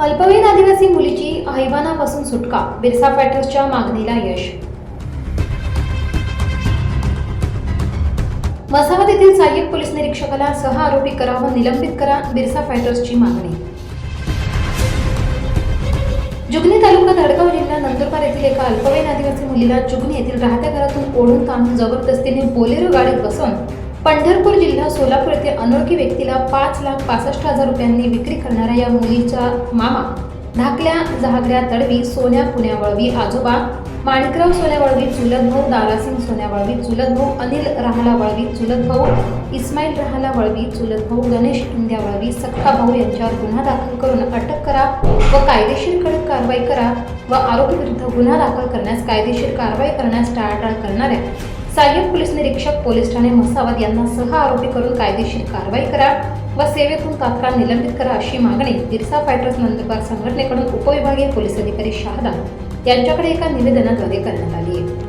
अल्पवयीन आदिवासी मुलीची अहिवानापासून सुटका बिरसा पॅटर्सच्या मागणीला यश. मसावत येथील सहाय्यक पोलीस निरीक्षकाला सहा आरोपी करा व निलंबित करा बिरसा फायटर्सची मागणी. जुगनी तालुका धडगाव जिल्हा नंदुरबार येथील एका अल्पवयीन आदिवासी मुलीला जुगनी येथील राहत्या घरातून ओढून काढून जबरदस्तीने बोलेरो गाडीत बसवून पंढरपूर जिल्हा सोलापूर येथे अनोळखी व्यक्तीला पाच लाख पासष्ट हजार रुपयांनी विक्री करणाऱ्या या मुलीचा मामा धाकल्या जहागऱ्या तडवी सोन्या पुण्या वळवी आजोबा माणिकराव सोन्या वळवी चुलत भाऊ दारासिंग सोन्या वळवी चुलत भाऊ अनिल राहाला वळवी चुलत भाऊ इस्माईल राहाला वळवी चुलत भाऊ गणेश इंद्या वळवी सख्खा भाऊ यांच्यावर गुन्हा दाखल करून अटक करा व कायदेशीर कडक कारवाई करा व आरोपी विरुद्ध गुन्हा दाखल करण्यास कायदेशीर कारवाई करण्यास टाळाटाळ करणाऱ्या सहाय्यक पोलीस निरीक्षक पोलीस ठाणे मसावत यांना सह आरोपी करून कायदेशीर कारवाई करा व सेवेतून तात्काळ निलंबित करा अशी मागणी बिरसा फायटर्स नंदुरबार संघटनेकडून उपविभागीय पोलीस अधिकारी शारदा यांच्याकडे एका निवेदनाद्वारे करण्यात आली आहे.